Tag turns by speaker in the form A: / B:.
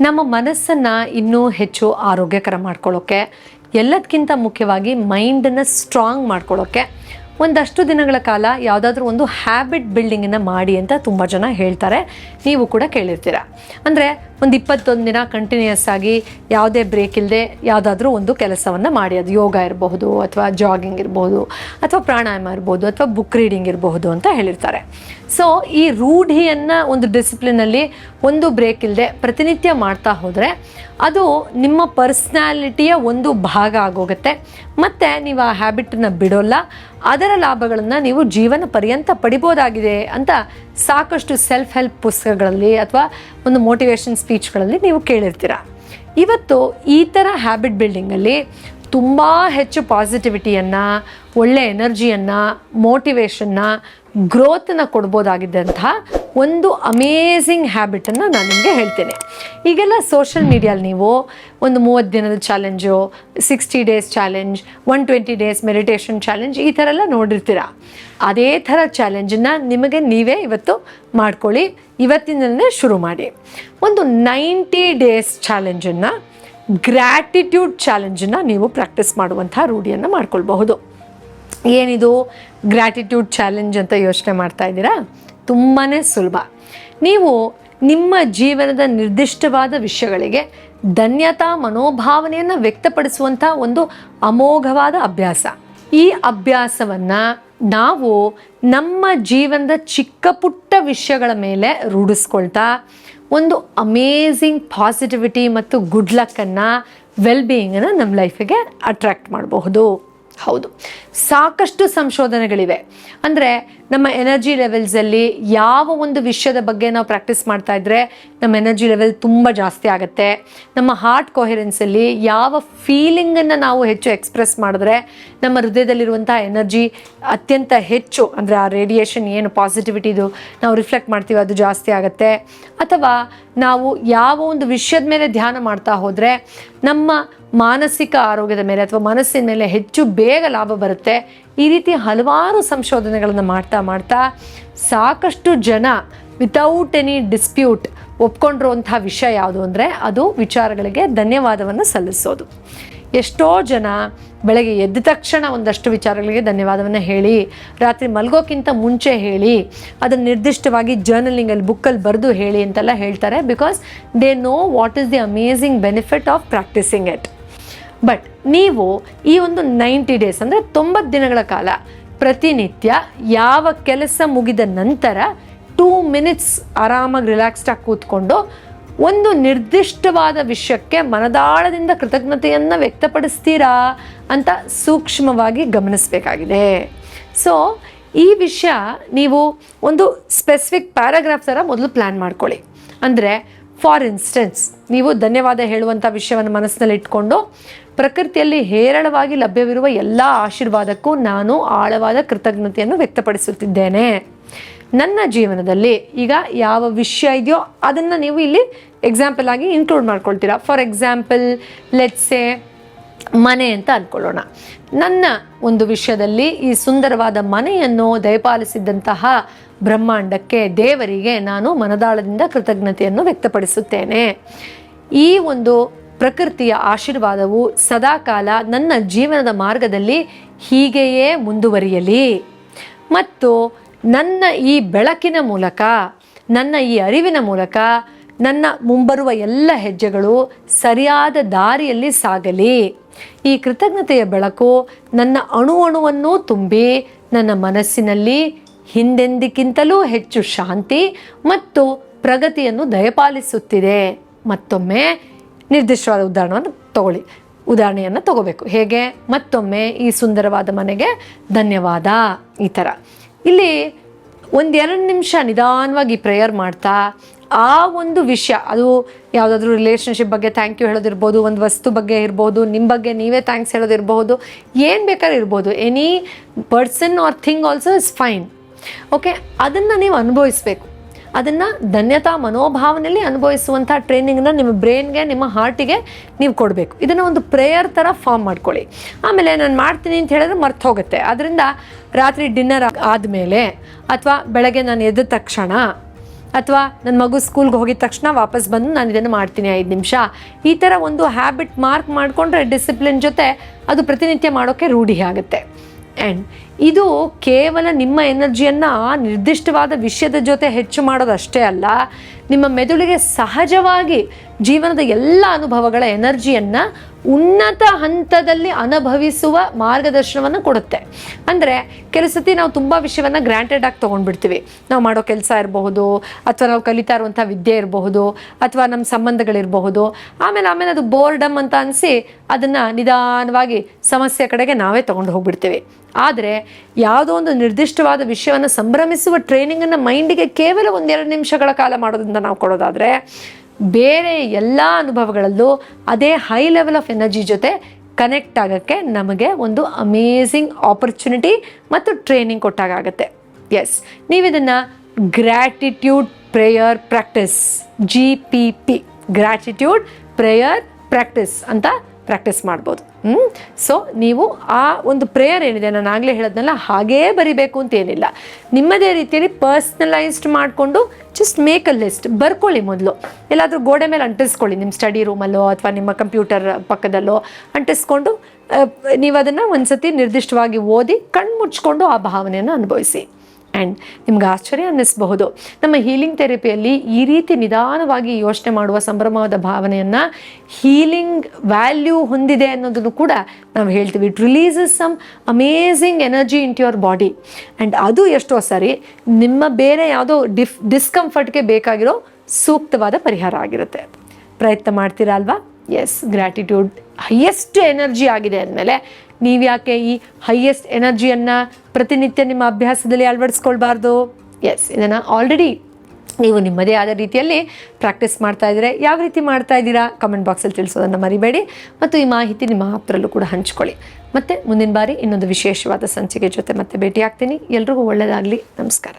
A: ನಮ್ಮ ಮನಸ್ಸನ್ನು ಇನ್ನೂ ಹೆಚ್ಚು ಆರೋಗ್ಯಕರ ಮಾಡ್ಕೊಳ್ಳೋಕ್ಕೆ ಎಲ್ಲದಕ್ಕಿಂತ ಮುಖ್ಯವಾಗಿ ಮೈಂಡನ್ನು ಸ್ಟ್ರಾಂಗ್ ಮಾಡ್ಕೊಳ್ಳೋಕ್ಕೆ ಒಂದಷ್ಟು ದಿನಗಳ ಕಾಲ ಯಾವುದಾದ್ರೂ ಒಂದು ಹ್ಯಾಬಿಟ್ ಬಿಲ್ಡಿಂಗನ್ನು ಮಾಡಿ ಅಂತ ತುಂಬ ಜನ ಹೇಳ್ತಾರೆ. ನೀವು ಕೂಡ ಕೇಳಿರ್ತೀರ. ಅಂದರೆ ಒಂದು ಇಪ್ಪತ್ತೊಂದು ದಿನ ಕಂಟಿನ್ಯೂಯಸ್ ಆಗಿ ಯಾವುದೇ ಬ್ರೇಕ್ ಇಲ್ಲದೆ ಯಾವುದಾದ್ರೂ ಒಂದು ಕೆಲಸವನ್ನು ಮಾಡಿ. ಅದು ಯೋಗ ಇರಬಹುದು ಅಥವಾ ಜಾಗಿಂಗ್ ಇರಬಹುದು ಅಥವಾ ಪ್ರಾಣಾಯಾಮ ಇರ್ಬೋದು ಅಥವಾ ಬುಕ್ ರೀಡಿಂಗ್ ಇರಬಹುದು ಅಂತ ಹೇಳಿರ್ತಾರೆ. ಸೊ ಈ ರೂಢಿಯನ್ನು ಒಂದು ಡಿಸಿಪ್ಲಿನಲ್ಲಿ ಒಂದು ಬ್ರೇಕ್ ಇಲ್ಲದೆ ಪ್ರತಿನಿತ್ಯ ಮಾಡ್ತಾ ಹೋದರೆ ಅದು ನಿಮ್ಮ ಪರ್ಸ್ನಾಲಿಟಿಯ ಒಂದು ಭಾಗ ಆಗೋಗುತ್ತೆ. ಮತ್ತು ನೀವು ಆ ಹ್ಯಾಬಿಟನ್ನು ಬಿಡೋಲ್ಲ. ಅದರ ಲಾಭಗಳನ್ನು ನೀವು ಜೀವನ ಪರ್ಯಂತ ಪಡಿಬೋದಾಗಿದೆ ಅಂತ ಸಾಕಷ್ಟು ಸೆಲ್ಫ್ ಹೆಲ್ಪ್ ಪುಸ್ತಕಗಳಲ್ಲಿ ಅಥವಾ ಒಂದು ಮೋಟಿವೇಶನ್ ಸ್ಪೀಚ್ಗಳಲ್ಲಿ ನೀವು ಕೇಳಿರ್ತೀರ. ಇವತ್ತು ಈ ಥರ ಹ್ಯಾಬಿಟ್ ಬಿಲ್ಡಿಂಗಲ್ಲಿ ತುಂಬ ಹೆಚ್ಚು ಪಾಸಿಟಿವಿಟಿಯನ್ನು ಒಳ್ಳೆ ಎನರ್ಜಿಯನ್ನು ಮೋಟಿವೇಶನ್ನ ಗ್ರೋತನ್ನು ಕೊಡ್ಬೋದಾಗಿದ್ದಂತಹ ಒಂದು ಅಮೇಝಿಂಗ್ ಹ್ಯಾಬಿಟನ್ನು ನಾನು ನಿಮಗೆ ಹೇಳ್ತೇನೆ. ಈಗೆಲ್ಲ ಸೋಷಿಯಲ್ ಮೀಡಿಯಲ್ಲಿ ನೀವು ಒಂದು ಮೂವತ್ತು ದಿನದ challenge sixty days challenge one twenty days meditation challenge ಈ ಥರ ಎಲ್ಲ ನೋಡಿರ್ತೀರ? ಅದೇ ಥರ ಚಾಲೆಂಜನ್ನು ನಿಮಗೆ ನೀವೇ ಇವತ್ತು ಮಾಡ್ಕೊಳ್ಳಿ. ಇವತ್ತಿನಲ್ಲೇ ಶುರು ಮಾಡಿ. ಒಂದು ನೈಂಟಿ ಡೇಸ್ ಚಾಲೆಂಜನ್ನು ಗ್ರ್ಯಾಟಿಟ್ಯೂಡ್ ಚಾಲೆಂಜನ್ನು ನೀವು ಪ್ರಾಕ್ಟೀಸ್ ಮಾಡುವಂಥ ರೂಢಿಯನ್ನು ಮಾಡ್ಕೊಳ್ಬಹುದು. ಏನಿದು? ಗ್ರ್ಯಾಟಿಟ್ಯೂಡ್ ಚಾಲೆಂಜ್ ಅಂತ ಯೋಚನೆ ಮಾಡ್ತಾ ಇದ್ದೀರಾ? ತುಂಬಾ ಸುಲಭ. ನೀವು ನಿಮ್ಮ ಜೀವನದ ನಿರ್ದಿಷ್ಟವಾದ ವಿಷಯಗಳಿಗೆ ಧನ್ಯತಾ ಮನೋಭಾವನೆಯನ್ನು ವ್ಯಕ್ತಪಡಿಸುವಂಥ ಒಂದು ಅಮೋಘವಾದ ಅಭ್ಯಾಸ. ಈ ಅಭ್ಯಾಸವನ್ನು ನಾವು ನಮ್ಮ ಜೀವನದ ಚಿಕ್ಕ ಪುಟ್ಟ ವಿಷಯಗಳ ಮೇಲೆ ರೂಢಿಸ್ಕೊಳ್ತಾ, ಒಂದು ಅಮೇಝಿಂಗ್ ಪಾಸಿಟಿವಿಟಿ ಮತ್ತು ಗುಡ್ ಲಕ್ಕನ್ನು ವೆಲ್ ಬೀಯಿಂಗನ್ನು ನಮ್ಮ ಲೈಫಿಗೆ ಅಟ್ರ್ಯಾಕ್ಟ್ ಮಾಡಬಹುದು. ಹೌದು. ಸಾಕಷ್ಟು ಸಂಶೋಧನೆಗಳಿವೆ. ಅಂದರೆ ನಮ್ಮ ಎನರ್ಜಿ ಲೆವೆಲ್ಸಲ್ಲಿ ಯಾವ ಒಂದು ವಿಷಯದ ಬಗ್ಗೆ ನಾವು ಪ್ರಾಕ್ಟೀಸ್ ಮಾಡ್ತಾ ಇದ್ದರೆ ನಮ್ಮ ಎನರ್ಜಿ ಲೆವೆಲ್ ತುಂಬ ಜಾಸ್ತಿ ಆಗುತ್ತೆ. ನಮ್ಮ ಹಾರ್ಟ್ ಕೊಹೆರೆನ್ಸಲ್ಲಿ ಯಾವ ಫೀಲಿಂಗನ್ನು ನಾವು ಹೆಚ್ಚು ಎಕ್ಸ್ಪ್ರೆಸ್ ಮಾಡಿದ್ರೆ ನಮ್ಮ ಹೃದಯದಲ್ಲಿರುವಂಥ ಎನರ್ಜಿ ಅತ್ಯಂತ ಹೆಚ್ಚು, ಅಂದರೆ ಆ ರೇಡಿಯೇಷನ್ ಏನು ಪಾಸಿಟಿವಿಟಿದು ನಾವು ರಿಫ್ಲೆಕ್ಟ್ ಮಾಡ್ತೀವಿ ಅದು ಜಾಸ್ತಿ ಆಗುತ್ತೆ. ಅಥವಾ ನಾವು ಯಾವ ಒಂದು ವಿಷಯದ ಮೇಲೆ ಧ್ಯಾನ ಮಾಡ್ತಾ ಹೋದರೆ ನಮ್ಮ ಮಾನಸಿಕ ಆರೋಗ್ಯದ ಮೇಲೆ ಅಥವಾ ಮನಸ್ಸಿನ ಮೇಲೆ ಹೆಚ್ಚು ಬೇಗ ಲಾಭ ಬರುತ್ತೆ. ಈ ರೀತಿ ಹಲವಾರು ಸಂಶೋಧನೆಗಳನ್ನು ಮಾಡ್ತಾ ಮಾಡ್ತಾ ಸಾಕಷ್ಟು ಜನ ವಿತೌಟ್ ಎನಿ ಡಿಸ್ಪ್ಯೂಟ್ ಒಪ್ಕೊಂಡಿರುವಂಥ ವಿಷಯ ಯಾವುದು ಅಂದರೆ ಅದು ವಿಚಾರಗಳಿಗೆ ಧನ್ಯವಾದವನ್ನು ಸಲ್ಲಿಸೋದು. ಎಷ್ಟೋ ಜನ ಬೆಳಗ್ಗೆ ಎದ್ದ ತಕ್ಷಣ ಒಂದಷ್ಟು ವಿಚಾರಗಳಿಗೆ ಧನ್ಯವಾದವನ್ನು ಹೇಳಿ, ರಾತ್ರಿ ಮಲಗೋಕ್ಕಿಂತ ಮುಂಚೆ ಹೇಳಿ, ಅದನ್ನು ನಿರ್ದಿಷ್ಟವಾಗಿ ಜರ್ನಲಿಂಗಲ್ಲಿ ಬುಕ್ಕಲ್ಲಿ ಬರೆದು ಹೇಳಿ ಅಂತೆಲ್ಲ ಹೇಳ್ತಾರೆ because they know what is the amazing benefit of practising it but ನೀವು ಈ ಒಂದು ನೈಂಟಿ ಡೇಸ್ ಅಂದರೆ ತೊಂಬತ್ತು ದಿನಗಳ ಕಾಲ ಪ್ರತಿನಿತ್ಯ ಯಾವ ಕೆಲಸ ಮುಗಿದ ನಂತರ ಟೂ ಮಿನಿಟ್ಸ್ ಆರಾಮಾಗಿ ರಿಲ್ಯಾಕ್ಸ್ಡಾಗಿ ಕೂತ್ಕೊಂಡು ಒಂದು ನಿರ್ದಿಷ್ಟವಾದ ವಿಷಯಕ್ಕೆ ಮನದಾಳದಿಂದ ಕೃತಜ್ಞತೆಯನ್ನು ವ್ಯಕ್ತಪಡಿಸ್ತೀರಾ ಅಂತ ಸೂಕ್ಷ್ಮವಾಗಿ ಗಮನಿಸಬೇಕಾಗಿದೆ. ಸೊ ಈ ವಿಷಯ ನೀವು ಒಂದು ಸ್ಪೆಸಿಫಿಕ್ ಪ್ಯಾರಾಗ್ರಾಫ್ ಥರ ಮೊದಲು ಪ್ಲ್ಯಾನ್ ಮಾಡ್ಕೊಳ್ಳಿ. ಅಂದರೆ ಫಾರ್ ಇನ್ಸ್ಟೆನ್ಸ್, ನೀವು ಧನ್ಯವಾದ ಹೇಳುವಂಥ ವಿಷಯವನ್ನು ಮನಸ್ಸಿನಲ್ಲಿ ಇಟ್ಕೊಂಡು ಪ್ರಕೃತಿಯಲ್ಲಿ ಹೇರಳವಾಗಿ ಲಭ್ಯವಿರುವ ಎಲ್ಲ ಆಶೀರ್ವಾದಕ್ಕೂ ನಾನು ಆಳವಾದ ಕೃತಜ್ಞತೆಯನ್ನು ವ್ಯಕ್ತಪಡಿಸುತ್ತಿದ್ದೇನೆ. ನನ್ನ ಜೀವನದಲ್ಲಿ ಈಗ ಯಾವ ವಿಷಯ ಇದೆಯೋ ಅದನ್ನು ನೀವು ಇಲ್ಲಿ ಎಕ್ಸಾಂಪಲ್ ಆಗಿ ಇನ್ಕ್ಲೂಡ್ ಮಾಡ್ಕೊಳ್ತೀರಾ. ಫಾರ್ ಎಕ್ಸಾಂಪಲ್ ಲೆಟ್ಸೆ ಮನೆ ಅಂತ ಅಂದ್ಕೊಳ್ಳೋಣ ನನ್ನ ಒಂದು ವಿಷಯದಲ್ಲಿ ಈ ಸುಂದರವಾದ ಮನೆಯನ್ನು ದಯಪಾಲಿಸಿದ್ದಂತಹ ಬ್ರಹ್ಮಾಂಡಕ್ಕೆ, ದೇವರಿಗೆ ನಾನು ಮನದಾಳದಿಂದ ಕೃತಜ್ಞತೆಯನ್ನು ವ್ಯಕ್ತಪಡಿಸುತ್ತೇನೆ. ಈ ಒಂದು ಪ್ರಕೃತಿಯ ಆಶೀರ್ವಾದವು ಸದಾಕಾಲ ನನ್ನ ಜೀವನದ ಮಾರ್ಗದಲ್ಲಿ ಹೀಗೆಯೇ ಮುಂದುವರಿಯಲಿ. ಮತ್ತು ನನ್ನ ಈ ಬೆಳಕಿನ ಮೂಲಕ, ನನ್ನ ಈ ಅರಿವಿನ ಮೂಲಕ, ನನ್ನ ಮುಂಬರುವ ಎಲ್ಲ ಹೆಜ್ಜೆಗಳು ಸರಿಯಾದ ದಾರಿಯಲ್ಲಿ ಸಾಗಲಿ. ಈ ಕೃತಜ್ಞತೆಯ ಬೆಳಕು ನನ್ನ ಅಣು ಅಣುವನ್ನು ತುಂಬಿ ನನ್ನ ಮನಸ್ಸಿನಲ್ಲಿ ಹಿಂದೆಂದಿಗಿಂತಲೂ ಹೆಚ್ಚು ಶಾಂತಿ ಮತ್ತು ಪ್ರಗತಿಯನ್ನು ದಯಪಾಲಿಸುತ್ತಿದೆ. ಮತ್ತೊಮ್ಮೆ ನಿರ್ದಿಷ್ಟವಾದ ಉದಾಹರಣವನ್ನು ತಗೊಳ್ಳಿ. ಉದಾಹರಣೆಯನ್ನು ತಗೋಬೇಕು. ಹೇಗೆ? ಮತ್ತೊಮ್ಮೆ ಈ ಸುಂದರವಾದ ಮನೆಗೆ ಧನ್ಯವಾದ. ಈ ಥರ ಇಲ್ಲಿ ಒಂದೆರಡು ನಿಮಿಷ ನಿಧಾನವಾಗಿ ಪ್ರೇಯರ್ ಮಾಡ್ತಾ ಆ ಒಂದು ವಿಷಯ, ಅದು ಯಾವುದಾದ್ರೂ ರಿಲೇಷನ್ಶಿಪ್ ಬಗ್ಗೆ ಥ್ಯಾಂಕ್ ಯು ಹೇಳೋದಿರ್ಬೋದು, ಒಂದು ವಸ್ತು ಬಗ್ಗೆ ಇರ್ಬೋದು ನಿಮ್ಮ ಬಗ್ಗೆ ನೀವೇ ಥ್ಯಾಂಕ್ಸ್ ಹೇಳೋದಿರ್ಬೋದು, ಏನು ಬೇಕಾದ್ರೂ ಇರ್ಬೋದು. Any person or thing also is fine okay ಅದನ್ನು ನೀವು ಅನುಭವಿಸ್ಬೇಕು. ಅದನ್ನು ಧನ್ಯತಾ ಮನೋಭಾವನೆಯಲ್ಲಿ ಅನುಭವಿಸುವಂಥ ಟ್ರೈನಿಂಗ್ನ ನಿಮ್ಮ ಬ್ರೈನ್ಗೆ ನಿಮ್ಮ ಹಾರ್ಟಿಗೆ ನೀವು ಕೊಡಬೇಕು. ಇದನ್ನು ಒಂದು ಪ್ರೇಯರ್ ಥರ ಫಾರ್ಮ್ ಮಾಡ್ಕೊಳ್ಳಿ. ಆಮೇಲೆ ನಾನು ಮಾಡ್ತೀನಿ ಅಂತ ಹೇಳಿದ್ರೆ ಮರ್ತು ಹೋಗುತ್ತೆ. ಅದರಿಂದ ರಾತ್ರಿ ಡಿನ್ನರ್ ಆದಮೇಲೆ, ಅಥವಾ ಬೆಳಗ್ಗೆ ನಾನು ಎದ್ದ ತಕ್ಷಣ ಅಥವಾ ನನ್ನ ಮಗು ಸ್ಕೂಲ್ಗೆ ಹೋಗಿದ ತಕ್ಷಣ ವಾಪಸ್ ಬಂದು ನಾನು ಇದನ್ನು ಮಾಡ್ತೀನಿ ಐದು ನಿಮಿಷ. ಈ ಥರ ಒಂದು ಹ್ಯಾಬಿಟ್ ಮಾರ್ಕ್ ಮಾಡಿಕೊಂಡ್ರೆ ಡಿಸಿಪ್ಲಿನ್ ಜೊತೆ ಅದು ಪ್ರತಿನಿತ್ಯ ಮಾಡೋಕ್ಕೆ ರೂಢಿ ಆಗುತ್ತೆ. ಆ್ಯಂಡ್ ಇದು ಕೇವಲ ನಿಮ್ಮ ಎನರ್ಜಿಯನ್ನು ನಿರ್ದಿಷ್ಟವಾದ ವಿಷಯದ ಜೊತೆ ಹೆಚ್ಚು ಮಾಡೋದಷ್ಟೇ ಅಲ್ಲ, ನಿಮ್ಮ ಮೆದುಳಿಗೆ ಸಹಜವಾಗಿ ಜೀವನದ ಎಲ್ಲ ಅನುಭವಗಳ ಎನರ್ಜಿಯನ್ನು ಉನ್ನತ ಹಂತದಲ್ಲಿ ಅನುಭವಿಸುವ ಮಾರ್ಗದರ್ಶನವನ್ನು ಕೊಡುತ್ತೆ. ಅಂದರೆ ಕೆಲವು ಸತಿ ನಾವು ತುಂಬ ವಿಷಯವನ್ನು ಗ್ರ್ಯಾಂಟೆಡ್ ಆಗಿ ತೊಗೊಂಡ್ಬಿಡ್ತೀವಿ. ನಾವು ಮಾಡೋ ಕೆಲಸ ಇರಬಹುದು, ಅಥವಾ ನಾವು ಕಲಿತಾ ಇರುವಂಥ ವಿದ್ಯೆ ಇರಬಹುದು, ಅಥವಾ ನಮ್ಮ ಸಂಬಂಧಗಳಿರಬಹುದು, ಆಮೇಲೆ ಆಮೇಲೆ ಅದು ಬೋರ್ಡಮ್ ಅಂತ ಅನಿಸಿ ಅದನ್ನು ನಿಧಾನವಾಗಿ ಸಮಸ್ಯೆ ಕಡೆಗೆ ನಾವೇ ತೊಗೊಂಡು ಹೋಗ್ಬಿಡ್ತೀವಿ. ಆದರೆ ಯಾವುದೋ ಒಂದು ನಿರ್ದಿಷ್ಟವಾದ ವಿಷಯವನ್ನು ಸಂಭ್ರಮಿಸುವ ಟ್ರೈನಿಂಗನ್ನು ಮೈಂಡಿಗೆ ಕೇವಲ ಒಂದೆರಡು ನಿಮಿಷಗಳ ಕಾಲ ಮಾಡೋದ್ರಿಂದ ನಾವು ಕೊಡೋದಾದರೆ, ಬೇರೆ ಎಲ್ಲ ಅನುಭವಗಳಲ್ಲೂ ಅದೇ ಹೈ ಲೆವೆಲ್ ಆಫ್ ಎನರ್ಜಿ ಜೊತೆ ಕನೆಕ್ಟ್ ಆಗೋಕ್ಕೆ ನಮಗೆ ಒಂದು ಅಮೇಝಿಂಗ್ ಆಪರ್ಚುನಿಟಿ ಮತ್ತು ಟ್ರೈನಿಂಗ್ ಕೊಟ್ಟಾಗುತ್ತೆ yes ನೀವಿದನ್ನು gratitude prayer practice G P P gratitude prayer practice ಅಂತ ಪ್ರಾಕ್ಟೀಸ್ ಮಾಡ್ಬೋದು. ಹ್ಞೂ ಸೊ ನೀವು ಆ ಒಂದು ಪ್ರೇಯರ್ ಏನಿದೆ, ನಾನು ಆಗಲೇ ಹೇಳೋದ್ನಲ್ಲ, ಹಾಗೇ ಬರಿಬೇಕು ಅಂತ ಏನಿಲ್ಲ. ನಿಮ್ಮದೇ ರೀತಿಯಲ್ಲಿ ಪರ್ಸ್ನಲೈಸ್ಡ್ ಮಾಡಿಕೊಂಡು ಜಸ್ಟ್ ಮೇಕ್ ಅ ಲಿಸ್ಟ್ ಬರ್ಕೊಳ್ಳಿ ಮೊದಲು. ಎಲ್ಲಾದರೂ ಗೋಡೆ ಮೇಲೆ ಅಂಟಿಸ್ಕೊಳ್ಳಿ ನಿಮ್ಮ ಸ್ಟಡಿ ರೂಮಲ್ಲೋ ಅಥವಾ ನಿಮ್ಮ ಕಂಪ್ಯೂಟರ್ ಪಕ್ಕದಲ್ಲೋ, ಅಂಟಿಸ್ಕೊಂಡು ನೀವು ಅದನ್ನು ಒಂದ್ಸತಿ ನಿರ್ದಿಷ್ಟವಾಗಿ ಓದಿ, ಕಣ್ಣು ಮುಚ್ಕೊಂಡು ಆ ಭಾವನೆಯನ್ನು ಅನುಭವಿಸಿ. ಆ್ಯಂಡ್ ನಿಮ್ಗೆ ಆಶ್ಚರ್ಯ ಅನ್ನಿಸಬಹುದು. ನಮ್ಮ ಹೀಲಿಂಗ್ ಥೆರಪಿಯಲ್ಲಿ ಈ ರೀತಿ ನಿಧಾನವಾಗಿ ಯೋಚನೆ ಮಾಡುವ ಸಂಭ್ರಮವಾದ ಭಾವನೆಯನ್ನು ಹೀಲಿಂಗ್ ವ್ಯಾಲ್ಯೂ ಹೊಂದಿದೆ ಅನ್ನೋದನ್ನು ಕೂಡ ನಾವು ಹೇಳ್ತೀವಿ. It releases some amazing energy into your body and ಅದು ಎಷ್ಟೋ ಸರಿ ನಿಮ್ಮ ಬೇರೆ ಯಾವುದೋ ಡಿಫ್ ಡಿಸ್ಕಂಫರ್ಟ್ಗೆ ಬೇಕಾಗಿರೋ ಸೂಕ್ತವಾದ ಪರಿಹಾರ ಆಗಿರುತ್ತೆ. ಪ್ರಯತ್ನ ಮಾಡ್ತೀರಾ ಅಲ್ವಾ? ಎಸ್ ಗ್ರ್ಯಾಟಿಟ್ಯೂಡ್ ಹೈಯೆಸ್ಟ್ ಎನರ್ಜಿ ಆಗಿದೆ ಅಂದಮೇಲೆ ನೀವು ಯಾಕೆ ಈ ಹೈಯೆಸ್ಟ್ ಎನರ್ಜಿಯನ್ನು ಪ್ರತಿನಿತ್ಯ ನಿಮ್ಮ ಅಭ್ಯಾಸದಲ್ಲಿ ಅಳವಡಿಸ್ಕೊಳ್ಬಾರ್ದು? ಎಸ್ ಇದನ್ನು ಆಲ್ರೆಡಿ ನೀವು ನಿಮ್ಮದೇ ಆದ ರೀತಿಯಲ್ಲಿ ಪ್ರಾಕ್ಟೀಸ್ ಮಾಡ್ತಾ ಇದ್ದರೆ ಯಾವ ರೀತಿ ಮಾಡ್ತಾ ಇದ್ದೀರಾ? ಕಮೆಂಟ್ ಬಾಕ್ಸಲ್ಲಿ ತಿಳಿಸೋದನ್ನು ಮರಿಬೇಡಿ. ಮತ್ತು ಈ ಮಾಹಿತಿ ನಿಮ್ಮ ಆಪ್ತರಲ್ಲೂ ಕೂಡ ಹಂಚ್ಕೊಳ್ಳಿ. ಮತ್ತು ಮುಂದಿನ ಬಾರಿ ಇನ್ನೊಂದು ವಿಶೇಷವಾದ ಸಂಚಿಕೆ ಜೊತೆ ಮತ್ತೆ ಭೇಟಿ ಆಗ್ತೀನಿ ಎಲ್ರಿಗೂ ಒಳ್ಳೆಯದಾಗಲಿ ನಮಸ್ಕಾರ.